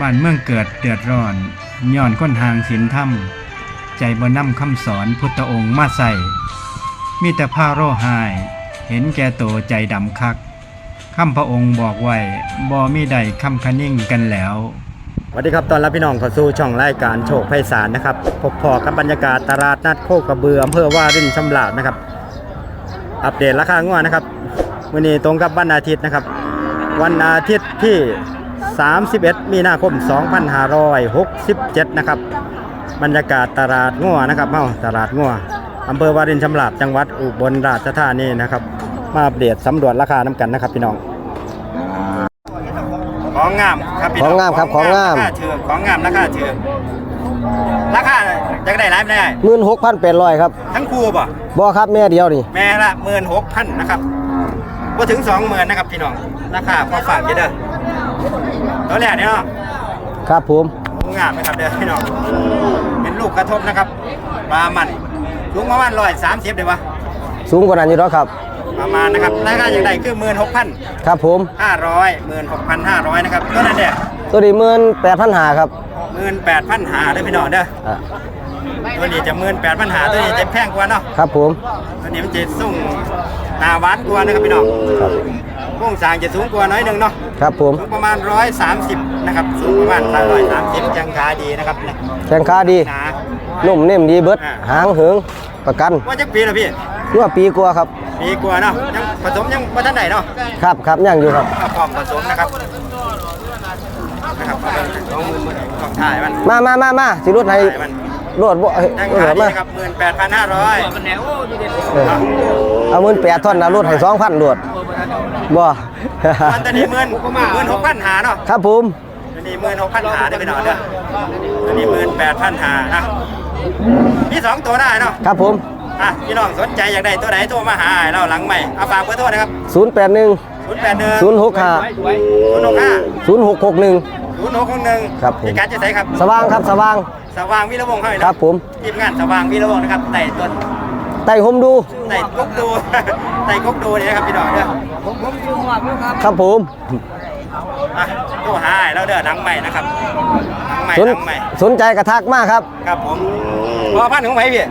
บ้านเมืองเกิดเดือดร้อนย้อนก้นทางศีลธรรม ใจบ่นำคำสอนพุทธองค์มาใส่ มีแต่ผ้าโร่หาย เห็นแก่โตวใจดำคักคำพระองค์บอกไว้บ่มีใดคำคะนิ่งกันแล้วสวัสดีครับตอนรับพี่น้องเข้าสู่ช่องรายการโชคไพศาลนะครับพบพอกับบรรยากาศตลาดนัดโคกระเบืออำเภอว่ารินชำราบนะครับ อัปเดตราคางวนะครับวันนี้ตรงกับวันอาทิตย์นะครับ วันอาทิตย์ที่ 31 มีนาคม 2567 นะครับ บรรยากาศตลาดงัวนะครับเมาตลาดงัวอำเภอวารินชำราบจังหวัดอุบลราชธานีนะครับ มาอัปเดตสำรวจราคาน้ำกันนะครับพี่น้อง ของงามครับพี่น้ของงามครับของงาม ราคาเถือกของงามราคาเถือกราคาจะได้หลายไม่ได้หมื่นหกพันแปดร้อยครับทั้งคู่ป่ะบ่ครับแม่เดียวนี่ แม่ละหมื่นหกพันนะครับก็ถึงสองหมื่นนะครับพี่น้องราคาพอฝากเยอะเด้อ ตัวแรกเนี่ยเนาะครับผมงามนะครับเด้อพี่น้องเป็นลูกกระทบนะครับปลามันลุงประมาณร้อยสามสิบเดี๋ยววะสูงกว่านั้นอยู่แล้วครับ ประมาณนะครับราคาอย่างไรคือหมื่นหกพันครับผมห้าร้อยหมื่นหกพันห้าร้อยนะครับตัวนั้นเนี่ยตัวนี้หมื่นแปดพันหาครับหมื่นแปดพันหาเด้อพี่น้องเด้ออะ ตัวนี้จะหมื่นแปดพันหาตัวนี้จะแพงกว่าเนาะครับผมตัวนี้มันจะสูงหนาหวานกว่านะครับพี่น้องครับโครงสร้างจะสูงกว่าน้อยหนึ่งเนาะครับผมสูงประมาณ130นะครับสูงประมาณ130จังขาดีนะครับเนี่ยแข้งขาดีหนานุ่มนิ่มดีเบิดอ่าหางเหิงประกันว่าจักปีแล้วพี่เมื่อปีกว่าครับปีกว่าเนาะยังผสมยังบ่ทันไหนเนาะครับครับยังอยู่ครับก็พร้อมผสมนะครับนะครับเอาเป็นสองมือมือของถ่ายมันมามามามาสิรถให้ถ่ายมัน รถบ่เอ้ยยังรถขายดีมานะครับ18,500เออเอาหมื่นแปดท่อนนะรถให้สองพันรถบ่ มันตัวนี้หมื่นหมื่นหกพันหาเนาะครับผมตัวนี้หมื่นหกพันหาได้ไปหน่อยเด้อตัวนี้หมื่นแปดพันหานะมีสองตัวได้เนาะครับผม อะพี่น้องสนใจอยากได้ตัวไหนโทรมาหาเราหลังใหม่เอาฝากเบอร์โทรนะครับศูนย์แปดหนึ่ง0 8 1ศูนย์หกห้า0 6 5ศูนย์หกหกหนึ่ง0 6 6 1 ครับผมพี่การจะใส่ครับ สว่างครับสว่าง สว่างวิรวงศ์ให้ครับผมทีมงานสว่างวิรวงศ์นะครับไต่ต้นไต่หมดูไต่กกดูไต่กกดูนี่นะครับพี่น้องเด้อครับผมอะโทรหาให้เราเด้อหลังใหม่นะครับหลังใหม่สนหลังใหม่สนใจกระทักมากครับครับผมพอพันธุ์ของไผ่พี่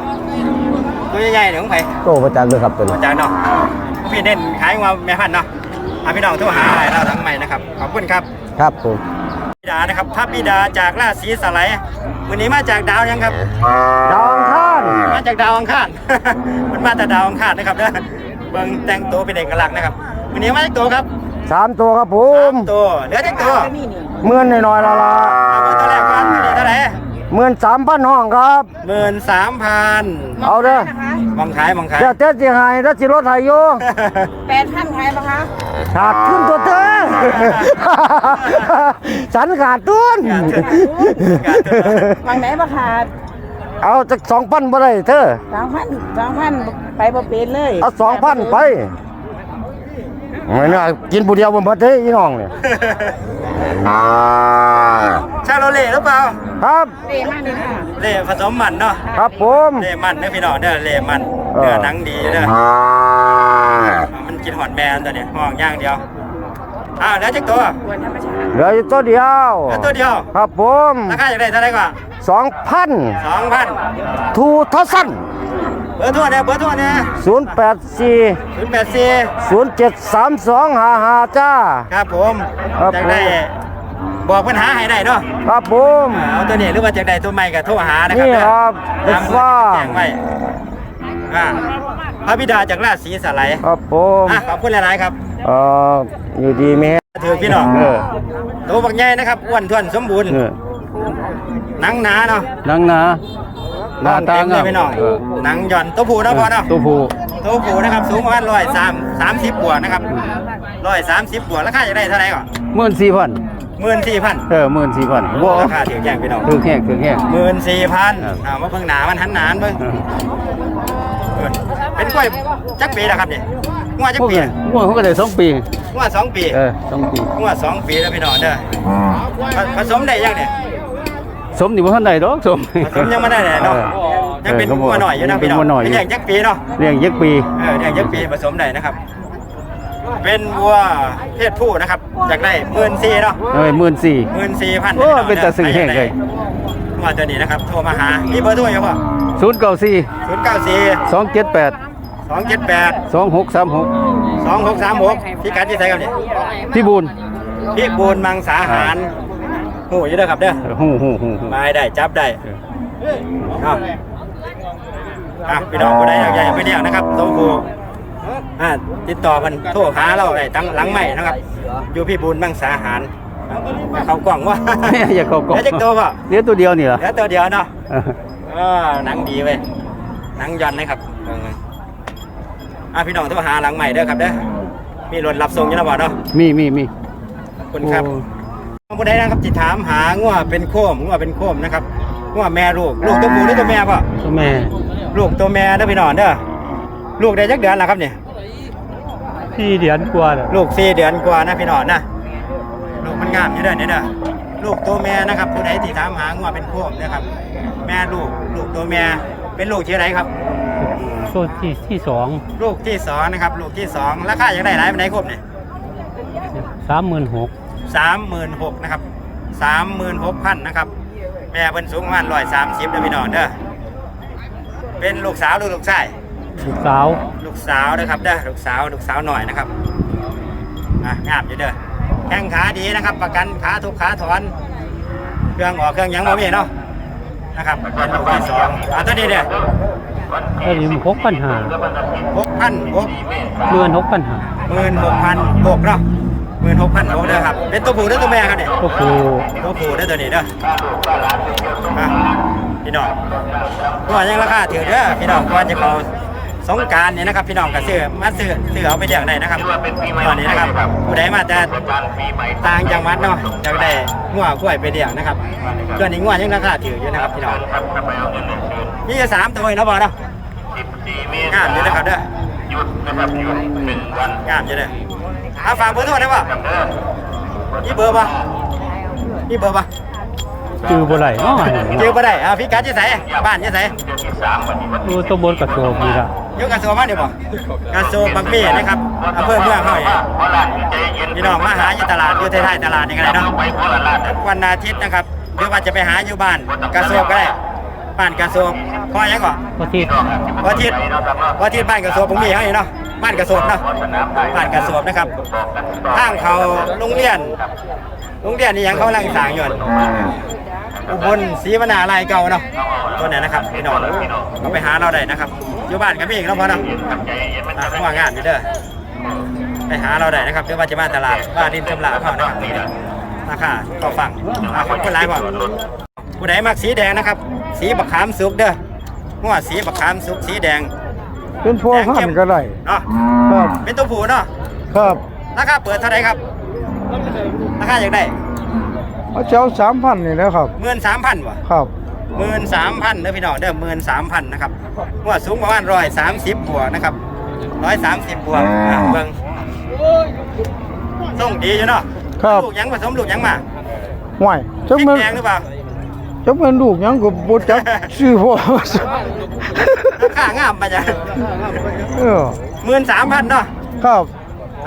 ตัวใหญ่ๆเนี่ยของไผ่โตประจักษ์ด้วยครับตัวนี้อาจารย์เนาะพี่เน้นขายว่าแม่พันธุ์เนาะอะพี่น้องโทรหาอะไรเราทั้งใหม่นะครับขอบคุณครับครับผมบิ ดานะครับพระบิดาจากราศีสไลด์วันนี้มาจากดาวยังครับ ดาวอังคารมาจากดาวอังคาร มันมาแต่ดาวอังคารนะครับเด้อเบิ่งแต่งตัวเป็นเอกลักษณ์นะครับวันนี้มาจากตัวครับสามตัวครับผสามมตัวเหลือจากตัวเมื่อนหน่อยๆละละเอาเบอร์ตัวแรกก่อนตัวนี้เท่าไหร่เมื่อนสามพันห้องครับ หมื่นสามพันเอาเด้อมองขายมองขาย เดี๋ยวเจ๊สิใหายถ้าสิรถไทยโยแปดพันขายปะคะขาดทุนตัวเธอ ฉันขาดทุนวังไหนปะขาดเอาจากสองพันบ่ได้เธอ สองพันสองพันไปบ่เป็นเลยเอาสองพันไปไม่น่ากินผู้เดียวบนประเทศอีน้องเนี่ย ชาโรเล่หรือเปล่า ครับเตะมากเลยค่ะเล่ผสมมันเนาะ ครับผมเล่มันเด้อพี่น้องเด้อเล่มันเออเนื้อหนังดีเด้อมันกินหอดแมนตัวนี้ห้องย่างเดียวอ้าวแล้วจักตัวควรธรรมชาติเหลืออยู่ตัวเดียวแล้วตัวเดียว ครับผมราคาอยากได้เท่าไหร่กว่าสองพันสองพันทูทอสัน เบอร์โทั่วเนี่ยเบอร์โทั่วเนี่ยศูนย์แปดสี่ศูนย์แปดสี่ศูนย์เจ็ดสามสองห้าห้าจ้า ครับผมครับอยากได้บอกปัญหาให้ได้เนาะครับผม เอาตัวนี้หรือว่าจะได้ตัวใหม่กับโทรหานะครับนี่ครับตามเบอร์ว่าที่แจ้งไว้อ่าพระบิดาจากราชสีสไลด์ครับผมอะขอบคุณหลายๆครับเอ่ออยู่ดีไหมถือพี่น้องเออตัวบักใหญ่นะครับอ้วนท้วนสมบูรณ์เออหนังหนาเนาะนังหนา หน้าตาเต็มเลยพี่น้องเออ หนังหย่อนตัวผู้เนาะพอเนาะตัวผู้ตัวผู้นะครับสูงประมาณร้อยสามสามสิบบวกนะครับร้อยสามสิบบวกราคาจะได้เท่าไหร่ก่อนหมื่นสี่พันหมื่นสี่พันเออหมื่นสี่พันบ่ราคาถือแย่งพี่น้องถึงแห้งถึงแห้ง หมื่นสี่พันครับอ่ามาเพิ่งหนามันหันหนานเบิ่งเออเอิ้นเป็นกล้วยจักปีแล้วครับเนี่ยงวดจักพวกปีนี้พวกเขาก็ได้สองปี งวดสองปีเออสองปีงวดสองปีแล้วพี่น้องเด้อผผสมได้ยังเนี่ย สมนี่บ่ทันได้ดอกสมผสมยังไม่ได้เลยเนาะยังเป็นงัวหน่อยอยู่นะพี่น้องเป็นงัวหน่อยอเป็นยู่อย่างจักปีเนาะเลี้ยงยักษ์ปีเอออย่างจักปีผสมได้นะครับ เป็นวัวเพศผู้นะครับอยากได้หมื่นสี่เนาะเอ้ยหมื่นสี่หมื่นสี่พันโอ้เป็นตาสื่อแห้งเลยว่าตัวนี้นะครับโทรมาหามีเบอร์โทรอยู่ป่ะศูนย์เก้าสี่ศูนย์เก้าสี่สองเจ็ดแปดสองเจ็ดแปดสองหกสามหกสองหกสามหกพี่การที่ใส่ครับเนี่ยพี่บูนพี่บูนมังสาหาร โอ้ยเด้อครับเด้อหูหูหูหูมาให้ได้จับได้เอาอะพี่น้องผู้ใดอยากอยากไปเลี้ยงนะครับโตฟูอ่าติดต่อมันโทรหาเราได้ตั้งหลังใหม่นะครับ อยู่พี่บูนมังสาหารเขากล่องว่าอย่าเกาะแล้วจะตัวป่ะเลี้ยงตัวเดียวนี่เหรอแล้วตัวเดียวเนาะเออหนังดีเว้ยหนังยันนะครับเอออะพี่น้องโทรหาหลังใหม่เด้อครับเด้อมีรถรับส่งอยังนะบ่เนาะมีมีมีขอบคุณครับโอ้ ผู้ใดนะครับจิตถามหางัวเป็นโคมงัวเป็นโคมนะครับงัวแม่ลูก ลูกตัวผู้หรือตัวแม่ป่ะตัวแม่ลูกตัวแม่เด้อพี่น้องเด้อลูกได้จักเดือนแล้วครับเนี่ยพี่เดือนกว่าเลยลูกสี่เดือนกว่านะพี่น้องนะลูกมันงามอยู่เด้อเนี่ยเด้อลูกตัวแม่นะครับ ผู้ใดที่ถามหางัวเป็นโคมนะครับ แม่ลูกลูกตัวแม่เป็นลูกที่ไหนครับตัวที่ที่สองลูกที่สองนะครับ ลูกที่สองราคาอยากได้หลายปานไหนครบเนี่ยสามหมื่นหก สามหมื่นหกนะครับสามหมื่นหกพันนะครับ แม่เป็นสูงประมาณร้อยสามสิบเด้อพี่น้องเด้อเป็นลูกสาวหรือลูกชายลูกสาวลูกสาวนะครับเด้อลูกสาวลูกสาวหน่อยนะครับอะงามอยู่เด้อแข้งขาดีนะครับ ประกันขาทุกขาถอนเครื่องออกเครื่องหยังบ่มีเนาะนะครับเป็นลูกที่สองอะตัวนี้เนี่ยไอ้นี่หกพันห้าหกพันหกเงินหกพันห้าหมื่นหกพันหกเนาะ หมื่นหกพันหกเด้อครับ เป็นตัวผู้หรือตัวแม่ครับเนี่ยก็คือตัวผู้ได้อตัวนี้เด้ออะพี่น้องตัวยังราคาถือเด้อพี่น้องก่อนจะเขาสงกรารเนี่ยนะครับพี่น้องก็ซื้อมาซื้อซื้อเอาไปเลี้ยงได้นะครับตอนนี้นะครับผู้ใดมาแต่ต่างจังหวัดเนาะอยากได้งัวกล้วยไปเลี้ยงนะครับตัวนี้งัวยังราคาถืออยู่นะครับพี่น้องนี่จะสามตัวเนาะบอเนาะงามอยู่นะครับเด้อ งามอยู่เด้อเอาฝากเบอร์โทรได้ป่ะนี่เบอร์ป่ะนี่เบอร์ป่ะจือบ่ไหลเนาะเจอบ่ได้เอาพี่กัดจะใส่บ้านจะใส่ดูตัวบนกับตัวมีละอยู่กระทรวงมาเดี๋ยวบ่กระทรวงบางปีนะครับอำเภอเมืองเขาเนี่ยพี่น้องมาหาอยู่ตลาดอยู่ท้ายๆตลาดนี่ก็ได้เนาะวันอาทิตย์นะครับหรือว่าจะไปหาอยู่บ้านกระทรวงก็ได้ บ้านกระทรวงพอยังก่อนก็ที่วันอาทิตย์วันอาทิตย์บ้านกระทรวงผมมีเขานี่เนาะบ้านกระทรวงเนาะบ้านกระทรวงนะครับทางเขาโรงเรียนโรงเรียนนี่ยังเขากำลังสร้างอยู่อุบลศรีวนาลายเก่าเนาะตัวไหนนะครับพี่น้องเอาไปหาเราได้นะครับอยู่บ้านกับพี่อีกแล้วพอเนาะอะว่างานอยู่เด้อไปหาเราได้นะครับหรือว่าจะมาตลาดบ้านดินชำลาเขานะครับราคาก็ฟังอะขอบคุณหลายบ่ผู้ใดมักสีแดงนะครับ สีบักขามสุกเด้อหัวสีบักขามสุกสีแดงเป็นพ่อพันธุ์ก็ได้เนาะครับเป็นตัวผู้เนาะครับราคาเปิดเท่าไหร่ครับราคาอยากได้เอาเจ้าสามพันนี่นะครับหมื่นสามพันวะครับหมื่นสามพันเด้อพี่น้องเด้อหมื่นสามพันนะครับว่าสูงประมาณร้อยสามสิบบวกนะครับร้อยสามสิบบวกอะเบิ่งส่งดีอยู่เนาะครับลูกหยังผสมลูกหยังมาห่วยพจักริกแม่นแดงหรือเปล่า จักแม่นลูกหยังก็บ่จักชื่อพ่อ ราคางามปะจ๊ะเออหมื่นสามพันเนาะครับ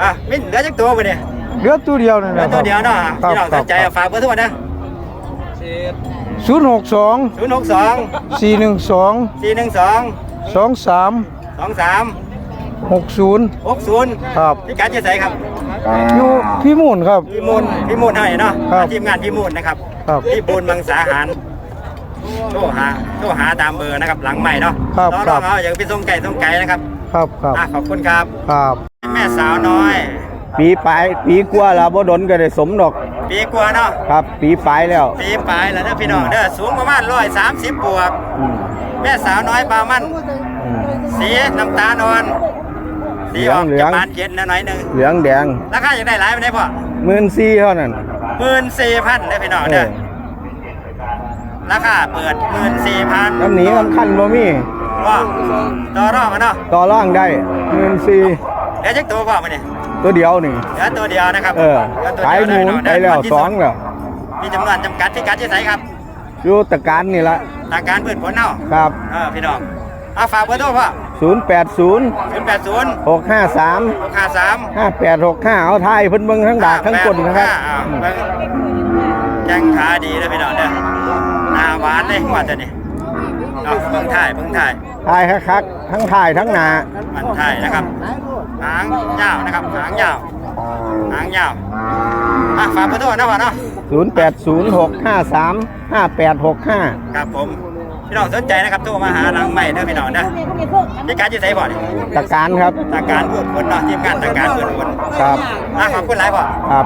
อะมินเหลือจักตัวไปเนี่ยเหลือตัวเดียวนั่นเหแหลือละตัวเดียวเนาะครับพี่น้องสนใจครัเอาฝากเบอร์โทรนะ062ศูนย์หกสอง412สี่หนึ่งสอง23สองสาม60หกศูนย์ครับพี่การจะใส่ครับอยู่พี่มูลครับ พี่มูลพี่มูลให้เนาะครับ ทีมงานพี่มูลนะครับ ครับพี่บูลมังสาหารโทรหาโทรหาตามเบอร์นะครับ หลังใหม่เนาะครับลองคลรัอบงเอาอย่าไปส่งไก่ส่งไก่นะครับครับครับอะขอบคุณครับ ครับแม่สาวน้อย ปีปลายปีกว่าแล้วบ่ดนก็ได้สมดอกปีกว่าเนาะครับ ปีปลายแล้วปีปลายแล้วเด้อพี่น้องเด้อสูงประมาณร้อยสามสิบบวก อืมแม่สาวน้อยบามัน อืม สีน้ำตาลอ่อนสีออกเหลืจะองๆ บานเย็นนะหน่อยหนึ่งเหลืองแดงราคาอยากได้หลายไปไหนพ่อ หมื่นสี่เท่านั้น หมื่นสี่พันเด้อพี่น้องเอเด้ออราคาเปิดหมื่นสี่พันน้ำหนีน้ำขั้นบ่มีว่าต่อรอบกันเนาะต่อร่างได้หมื่นสี่เดี๋ยวจักตัวพ่อมาเนี่ยตัวเดียวนี่เหลือตัวเดียวนะครับเออเหลือตัวขายเดียวหมูได้ไปเนาะแล้วที่สองแล้วมีจำนวนจำกัดที่กัดที่ไหนครับอยู่ตะการนี่ละทางการพืชผลเนาะครับ เออพี่น้องเอาฝากเบอร์โทรพ่อ ศูนย์แปดศูนย์ศูนย์แปดศูนย์หกห้าสามหกห้าสามห้าแปดหกห้าเอาไทยเพิ่นเบิ่งทั้งดากทั้งกลนะครับอ่าเบิ่งแข้งขาดีเลยพี่น้องเด้อหน้าหวานเลยว่าแต่นี่เอาเบิ่งถ่ายเบิ่งถ่ายทายคักๆทั้งทายทั้งหนามันถ่ายนะครับหางยาวนะครับหางยาวหางยาวอะฝากเบอร์โทรนะพ่อเนาะศูนย์แปดศูนย์หกห้าสามห้าแปดหกห้าครับผม พี่น้องสนใจนะครับโทรมาหาหลังใหม่เด้อพี่น้องนะที่การจะใส่บ่อนี่ตะการครับตาการพูดผลเนาะทีมงานตาการพูดผลครับอะขอบคุณหลายพ่อครับ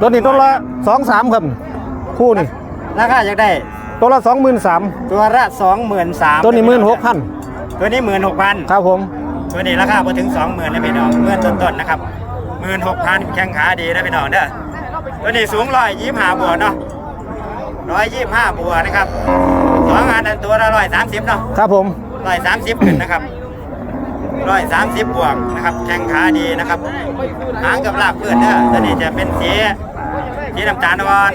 ตัวนี้ตัวละสองสามครับคู่นี่ราคาอยากได้ตัวละสองหมื่นสามตัวละสองหมื่นสามตัวนี้หมื่นหกพันตัวนี้หมื่นหกพันครับผมตัวนี้ราคาพอถึงสองหมื่นนะพี่น้องเมื่อต้นๆนะครับหมื่นหกพันแข้งขาดีนะพี่น้องเด้อตัวนี้สูงร้อยยี่ห้าบวกเนาะ ร้อยยี่ห้าบวกนะครับสองอันนั้นตัวละร้อยสามสิบเนาะครับผมร้อยสามสิบขึ้นนะครับร้อยสามสิบบวกนะครับ แข้งขาดีนะครับหางกับลากเพื่อนเด้อตัวนี้จะเป็นสีสีน้ำตาลอ่อน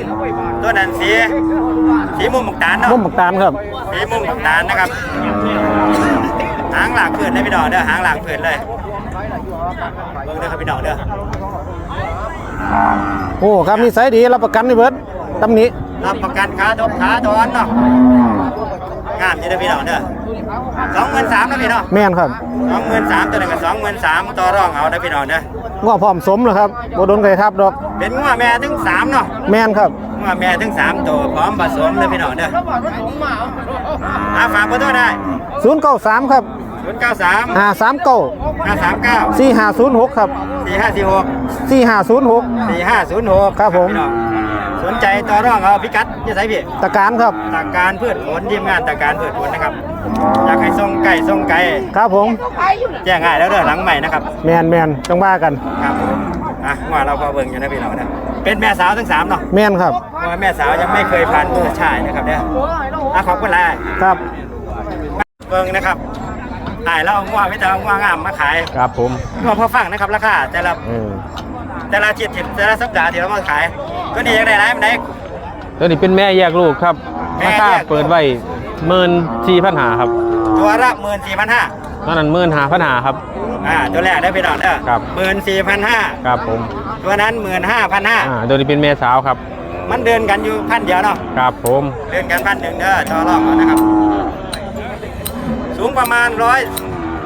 ตัวนั้นสีสีมุมหมกตาลเนาะมุมหมกตาลครับสีมุมหมกตาลนะครับ หางหลากเพื่อนได้พี่น้องเด้อหางหลากเพื่อนเลยเบิ่งเด้อครับพี่น้องเด้อโอ้ครับนิสัยดีรับประกันนี่เบิดตำหนี้ รับประกันขาทบขาทอนเนาะงามอยู่เด้อพี่น้องเด้อสองหมื่นสามนะพี่น้องแม่นครับสองหมื่นสามตัวหนึงกับสองหมื่นสามต่อรองเอาเด้อพี่น้องเด้อง้อพร้อมสมแล้วครับบ่โดนไก่ทับดอก เป็นงัวแม่ถึงสามเนาะแม่นครับงัวแม่ถึงสามตัวพร้อมผสมเด้อพี่น้องเด้ออาฝากเบอร์โทรได้093ครับศูนย์เก้าสาม539ห้าสามเก้า4506ครับสี่ห้าสี่หก4506สี่ห้าศูนย์หกครับผมพี่น้อง สนใจต่อรองเอาพิกัดจะใส่พี่ตะการครับ ตาการพืชผลทีมงานตาการพืชผลนะครับ อยากให้ส่งไก่ส่งไก่ครับผม แจ้งง่ายแล้วเด้อหลังใหม่นะครับ แมนแมนจังว่ากัน ครับผมอะว่าเราพอเบิ่งอยู่นะพี่น้องนะเป็นแม่สาวทั้งสามเนาะแมนครับว่าแม่สาวยังไม่เคยผ่านมือชายนะครับเนี่ยอะขอบคุณหลายครับ เบิ่งนะครับถ่ายแล้วเอาง่วงไม่แต่เอาง่วงงามมาขายครับผมง่วงพอฟังนะครับราคาแต่ละเออแต่ละอาทิตย์แต่ละสัปดาห์ที่เรามาขาย ก็นี่ยังได้ร้ายมันได้ตัวนี้เป็นแม่แยกลูกครับแม่ราแยกคาเปิดไว้หมื่นสี่พันหาครับ ตัวละหมื่นสี่พันห้าตอนนั้นหมื่นหาพันหาครับ อ่าตัวแรกได้ไปดอกเด้อครับ หมื่นสี่พันห้าครับผม ตัวนั้นหมื่นห้าพันห้าอ่าตัวนี้เป็นแม่สาวครับ มันเดินกันอยู่พันเดียวเนาะ ครับผม เดินกันพันหนึ่งเด้อต่อรองเอานะครับ สูงประมาณร้อย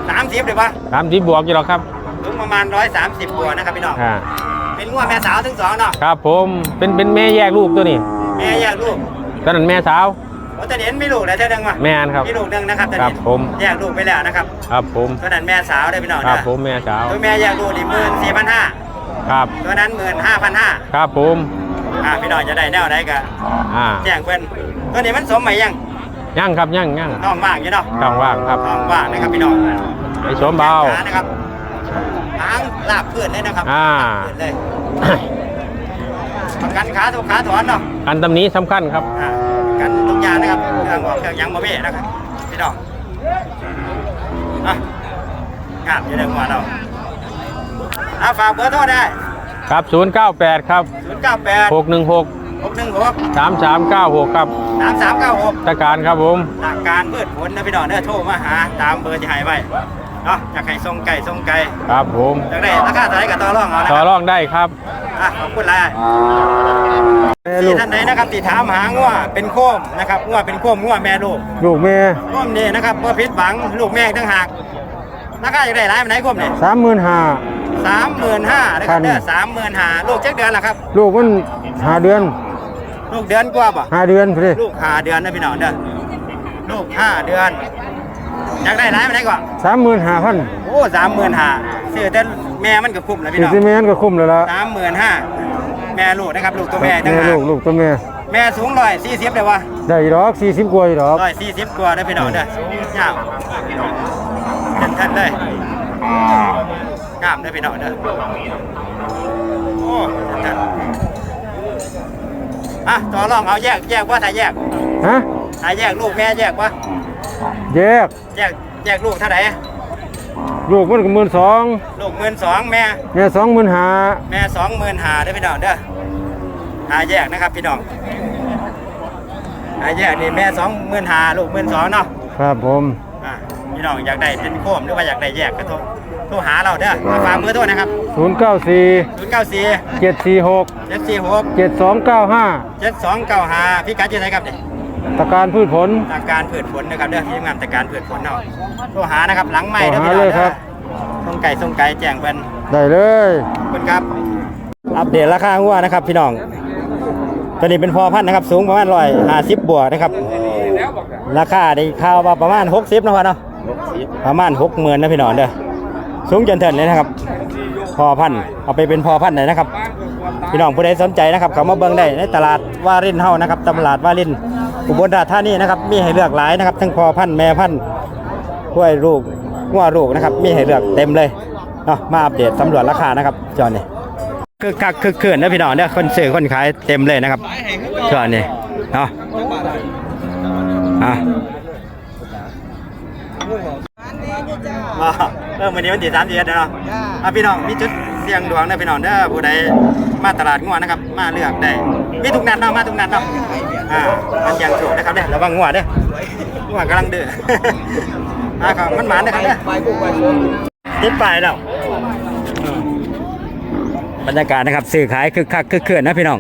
สามสิบเลยปะสามสิบบวกอยู่หรอกครับ สูงประมาณร้อยสามสิบบวกนะครับพี่น้อง อ่า เป็นงัวแม่สาวทั้งสองเนาะครับผมเป็นเป็นแม่แยกลูกตัวนี้แม่แยกลูกตอนนั้นแม่สาวว่าตอนนี้มีลูกแล้วเท่านึงวะแม่นครับมีลูกหนึงนะครับตอนครันี้บผมแยกลูกไปแล้วนะครับครับผมตัวนั้นแม่สาวได้อพี่น้องครับเด้อผมแม่สาวตัวแม่แยกลูกนี่หมื่นสี่พันห้าครับตัวนั้นหมื่นห้าพันห้าครับผมอ่าพี่น้องจะได้แนวไหนก็อ่าแจ้งเพื่อนตัวนี้มันสมไหมยังย่างครับย่างย่างท้องว่างอยู่เนาะช่องว่างครับท้องว่างนะครับพี่น้องไอ้สมเบาแขนขนะครับ หางลาบเพื่อนเลยนะครับอ่า เพื่อนเลยประกันขาทุกขาถอนเนาะอันตำนี้สำคัญครับ อ่าประกันทุกอย่างนะครับเครื่องออกเครื่องยังบ่มีนะครับพี่น้องอะงามอยู่ในหัวเราอะฝากเบอร์โทรได้ครับ 098 ครับ0 9 8 616 6 1 6 3396 ครับ3 3 9 6ตะการครับผมหลักการเปิดผลนะพี่น้องเด้อโทรมาหา ตามเบอร์ที่ให้ไว้ เนาะอยากให้ส่งไก่ส่งไก่ครับผมอยากได้ราคาเท่าไหร่ก็ต่อรองเอานะต่คอรับรองได้ครับอะขอบคุณหลาย แม่ลูที่กท่านใดนะครับที่ถามหางัวเป็นโค้มนะครับงัวเป็นโค้มงัวแม่ลูกลูกแม่โค้มนี่นะครับเพื่อพิษหวังลูกแม่ทั้งหากราคาอยากได้หลายมันไหนโค้มนี่สามหมื่นห้า สามหมื่นห้านะครับพันเด้อสามหมื่นห้าลูกเจ็ดเดือนละครับ ลูกมันห้าเดือนลูกเดือนกว่าป่ะห้าเดือนพอดีลูกห้าเดือนนะพี่น้องเด้อลูกห้าเดือน อยากได้หลายมันไหนก่อนสามหมื่นห้าพันโอ้สามหมื่นห้าซื้อแต่แม่มันก็คุ้มแล้วพี่สิน้องสิแม่นก็คุ้มแล้วล่ะสามหมื่นห้าแม่ลูกนะครับลูกตัวแม่ทั้งแม่หาลูกลูกตัวแม่แม่สูงร้อยสี่สิบเลยวะได้อีดอกสี่สิบกว่าอีดอกร้อยสี่สิบกว่าได้อพี่น้องเด้อสูงยาวเห็นท่านเลยงามได้อพี่น้องเด้อโอ้เห็นท่านอะต่อรองเอาแยกแยกว่าถ้าแยกฮะถ้าแยกลูกแม่แยกว่า แยกแยกแยกลูกเท่าไหร่ลูกมันก็หมื่นสองลูกหมื่นสองแม่ แม่สองหมื่นห้าแม่สองหมื่นหาได้อพี่น้องเด้อหาแยกนะครับพี่น้องหาแยกนี่แม่สองหมื่นหาลูกหมื่นสองเนาะครับผมอะพี่น้องอยากได้เป็นโคมหรือว่าอยากได้แยกก็โทรโทรหาเราเด้อมาฝากมือโทรนะครับศูนย์เก้าสี่094เจ็ดสี่หก746เจ็ดสองเก้าห้า7295พี่กัดอยู่ไหนครับเนี่ย ตะการพืชผลตาการผืดผลนะครับเด้อทีมงานตาการผืดผลเนาะโทรหานะครับหลังใหม่โทรเด้อหาพี่น้องเลยคเด้รัอบ ส่งไก่ส่งไก่แจ้งเพิ่น ได้เลย ขอบคุณครับ อัปเดตราคาหัวนะครับ พี่น้อง ตัวนี้เป็นพอพันธุ์นะครับ สูงประมาณร้อยห้าสิบบวกนะครับ ราคาได้ข่าวว่าประมาณหกสิบนะพ่อเนาะประมาณหกหมื่นนะพี่น้องเด้อ สูงจนเถินเลยนะครับ พอพันธุ์เอาไปเป็นพอพันธุ์ไหนนะครับ พี่น้องผู้ใดสนใจนะครับเขามาเบิ่งได้ในตลาดวารินเฮานะครับตลาดวาริน อุบลราชธานีนะครับ มีให้เลือกหลายนะครับ ทั้งพอพันธุ์แม่พันธุ์กล้วยลูกงัวลูกนะครับ มีให้เลือกเต็มเลยเนาะมาอัปเดตสำรวจราคานะครับจอนี่คือคักคือเขื่อนนะพี่น้องเนี่ยคนซื้อคนขายเต็มเลยนะครับจอนี่เนาะอะอ่าเออวันนี้วันที่สามเดือนเนาะอะพี่น้องมีจุด สียงดวงนะพี่น้องเด้อผู้ใดมาตลาดงัวนะครับ มาเลือกได้มีทุกนัดเนาะมาทุกนัดเนาะอ่ามันยังโฉดนะครับเด้อระวังงัวเด้องัวกำลังดื้ออ่าครับมันหมานนะครับเด้อติดไปแล้วบรรยากาศนะครับซื้อขายคึกคักคึกเขื่อนนะพี่น้อง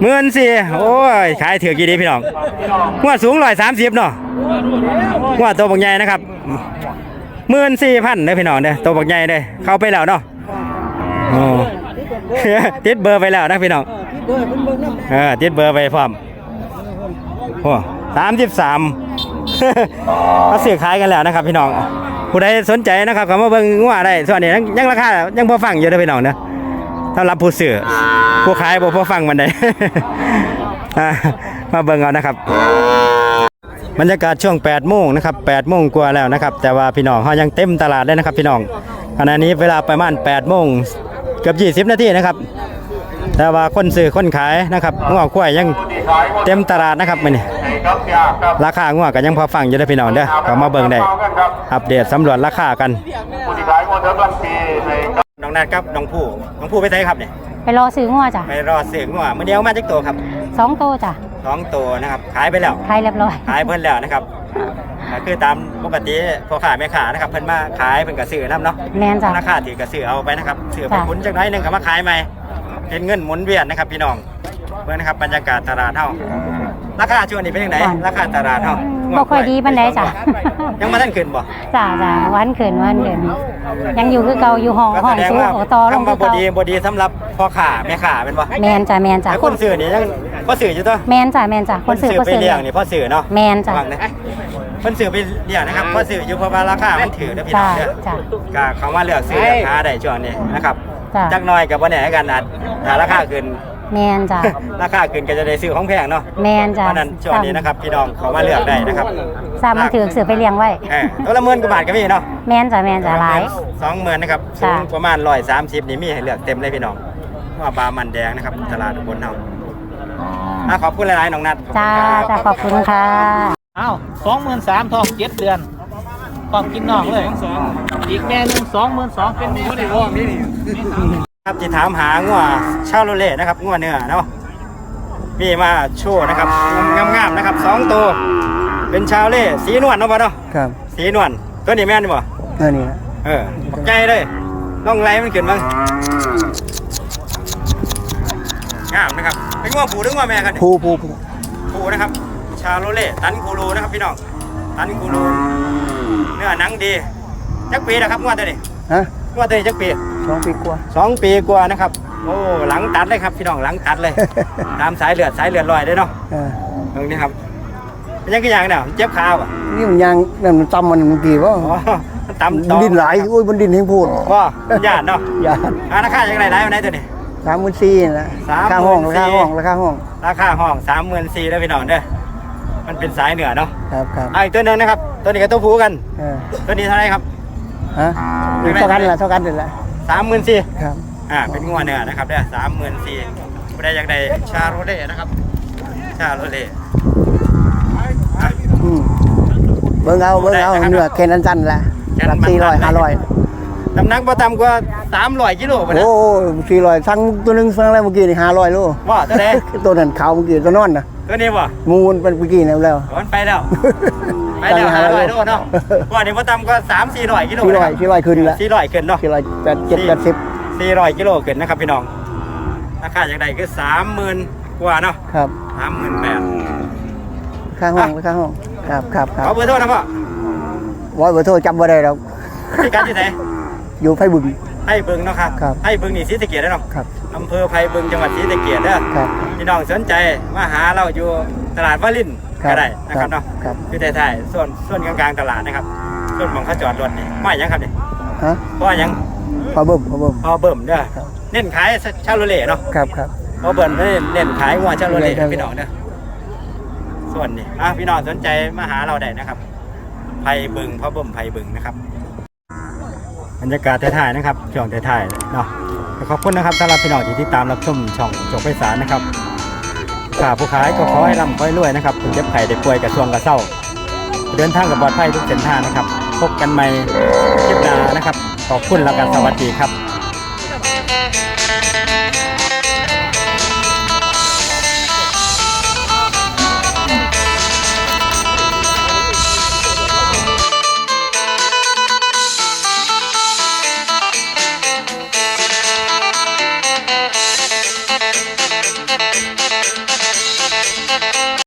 เมื่อนสี่โอ้ยขายถือกี่ดีพี่น้องหัวสูงร้อยสามสิบเนาะหัวตัวบักใหญ่นะครับ หมื่นสี่พันเด้อพี่น้องเด้อตัวบักใหญ่เด้อเข้าไปแล้วเนาะโอ้ติดเบอร์ไปแล้วนะพี่น้องเออติดเบอร์ไปพร้อมโอ้สามสิบสามมาซื้อขายกันแล้วนะครับพี่น้องผู้ใดสนใจนะครับก็มาเบิ่งว่าได้ส่วนนี้ยังยังราคายังพอฟังอยู่เด้อพี่น้องเด้อสำหรับผู้ซื้อผู้ขายบ่พอฟังมันได้อ่ามาเบิ่งเอานะครับ บรรยากาศช่วง8โมงนะครับ8โมงกว่าแล้วนะครับ แต่ว่าพี่น้องเขายังเต็มตลาดเลยนะครับ พี่น้องขณะนี้เวลาประมาณ8โมงเกือบ20 นาทีนะครับ แต่ว่าคนซื้อคนขายนะครับงัวควายยังเต็มตลาดนะครับมันนี่ราคางัวก็ยังพอฟังอยู่เด้อพี่น้องเด้อก็มาเบิ่งได้อัปเดตสำรวจราคากันน้องนัดครับน้องผู้น้องผู้ไปไสครับเนี่ยไปรอซื้องัวจ้ะไปรอซื้องัวมื้อเดียวมาจักตัวครับสองโตวจ้ะ สองตัวนะครับ ขายไปแล้ว ขายเรียบร้อย ขายเพิ่นแล้วนะครับก็คือตามปกติพ่อค้าแม่ค้านะครับ เพิ่นมาขายเพิ่นก็ซื้อนํเนาะแมนจ้ะ ราคาถือก็ซื้อเอาไปนะครับซื้อไปจ้ะหมุนจักหน้อยหนึงก็มาขายใหม่เป็นเงินหมุนเวียนนะครับ พี่น้องเบิ่งนะครับบรรยากาศตลาดเฮาราคาช่วงนี้เป็นจังไดราคาตลาดเฮาบ่ค่อยดีปานใดจ้ะ ยังมาทันขึ้นบ่ จ้ะจ้ะวันขืนวันเดือนยังอยู่คือเก่าอยู่ห้องก็ห้องแสดงสูงว่าโอต่อลงคำคืว่าอบ่เก่าดีบ่ดีสำหรับพ่อค้าแม่ค้าเป็นบ่แมนจ้ะแมนจ้ะแต่คนซื้อนี่ยัง พ่อซื้ออยู่ตัวแมนจ้ะแมนจ้ะคนซื้อไปก็ซื้อเลี้ยงนี่พ่อซื้อเนาะแมนจ้ะฟังนะคนซื้อไปเลี้ยงนะครับพ่อซื้ออยู่เพราะว่าราคามันถือนะพี่น้จ้ะองเด้อจ้ะก็เขามาเลือกซื้อเลือกหาได้ช่วงนี้นะครับจ้ะจักหน้อยกับวันไหนกันอาจถ้าราคาขึ้นแมนจ้ะราคาขึ้นก็จะได้ซื้อของแพงเนาะแมนจ้ะเพราะฉะนั้นช่วงนี้นะครับพี่น้องเขามาเลือกได้นะครับสามมันถือซื้อไปเลี้ยงไว้เออตัวละหมื่นกว่าบาทก็มีเนาะแมนจ้ะแมนจ้ะหลายสองหมื่นนะครับสูจ้ะงประมาณร้อยสามสิบนี่มีให้เลือกเต็มเลยพี่น้องว่าบามันแดงนะครับตลาดอุบลเฮา อะขอบคุณหลายๆน้องนัทจ้าจ้ะขอบคุณค่ะอ้าวสองหมื่นสามทองเจ็ดเดือนความกินนอกเลย อีกแม่หนึ่งสองหมื่นสองเป็นนี่นี่ว่านี่ครับที่ถามหางัวชาโลเล่นะครับงัวเนื้อเนาะมีมาโชว์นะครับงามๆนะครับสองตัวเป็นชาวเล่สีนวลเนาะบ่เนาะครับ สีนวลตัวนี้แม่นบ่นั่นนี่นะเออบักใหญ่เลยล่องไรมันขึ้นบ้าง งามนะครับเป็นงัวผูหรืองัวแม่กันเนี่ยผู้ผู้ผู้ผูนะครับ ชาโลเล่ตันกูรูนะครับพี่น้องตันกูรูเนื้อหนังดีจักปีนะครับงัวตัวนี้ฮะงัวตัวนี้จักปีสองปีกว่าสองปีกว่านะครับโอ้หลังตัดเลยครับพี่น้องหลังตัดเลย ตามสายเลือดสายเลือดลอยเลยเนาะเออตรงนี้ครับเป็นยังกี่อย่างเนี่ยเจ็บขาป่ะนี่มันยังนั่นมันตำมันมันกี่วะอ๋อมันตำมัต่อนดินหลายโอ้ยมันดินแห่งพูดว่าญาติเนาะอย่าอ่าราคาอย่างไรไรวันไหนตัวนี้ สามหมื่นสี่นะสามราคาห้องหมื่รานสี่คาห้องราคาห้องราคาห้องสามหมื่นสี่แล้วพี่น้องเด้อมันเป็นสายเหนือเนาะครับครับอ่าอีกตัวหนึงนะครับ ตัวนี้ก็ตัวผูกัน เออตัวนี้เท่าไหรครับฮะเท่ากันละเท่ากันเลยละสามหมื่นสี่ครับอ่าเป็นงัวเหนือนะครับเด้อสามหมื่นสี่ผู้ใดอยากได้ชาโรเล่นะครับ ชาโรเล่อะ อืมเบิ่งเอาเบิ่งเอาได้นะครับเนื้อแค่นั้นจันละแค่นั้หลันกมันสี่ร้อยได้ห้าร้อย น้ำหนักบ่ต่ำกว่า สามร้อยกิโลไปนะโอ้สี่ร้อยทั้งตัวหนึงทั้งอะไรเมื่อกี้นี่ห้าร้อยโลว่าเท่าไหร่ตัวนั้นขาวเมื่อกี้ตัวนอนนะตัวนี้บ่งูมันเป็นเมื่อกี้นี่แล้ว มันไปแล้ว ไปแล้วหาร้อยโลเนาะกว่านี้ว่าต่ำก็สามสี่ร้อยกิโลสี่ร้อยสี่ร้อยขึ้นละสี่ร้อยขึ้นเนาะสี่ร้อยแปดเจ็ดแปดสิบสี่ร้อยกิโลขึ้นนะครับพี่น้องราคาอย่างไรคือสามหมื่นกว่าเนาะครับสามหมื่นแปดข้างห้องข้างห้องครับครับครัขอบเบอร์โทรนะพ่อ ร้อยเบอร์โทรจำบ่ได้แล้วที่การที่ไหน อยู่ไฟบึง ให้บึงเนาะครับครับให้บึงนี่ศรีสะเกียดเนาะครับอำเภอไผ่บึงจังหวัดศรีสะเกียดเด้อครับ พี่น้องสนใจมาหาเราอยู่ตลาดวารินครับก็ได้นะครับเนาะครับ อยู่ใต้ๆส่วนส่วนกลางๆตลาดนะครับ ส่วนมองเขาจอดรถนี่ไม่ยังครับนี่ฮะเพราะว่ายังพอเบิ่มพอเบิ่มพอเบิ่มเด้อครับ เน้นขายชาโลเล่เนาะครับครับ พอเบิ่มเน้นเน้นขายงัวชาโลเล่ครับพี่น้องเด้อส่วนนี่อะพี่น้องสนใจมาหาเราได้นะครับไผ่บึงพอเบิ่มไผ่บึงนะครับ บรรยากาศถ่ายๆนะครับช่วงถ่ายๆเนาะขอบคุณนะครับสำหรับพี่น้องที่ติดตามรับชมช่องจบไปสารนะครับข่าผู้ขายก็ขอให้ร่ำขอให้รวยนะครับคุณเจ็บไข่ได้ป่วยกระช่วงกระเศร้า เดินทางกับปลอดภัยทุกเส้นทางนะครับ พบกันใหม่คลิปหน้านะครับ ขอบคุณแล้วกันสวัสดีครับ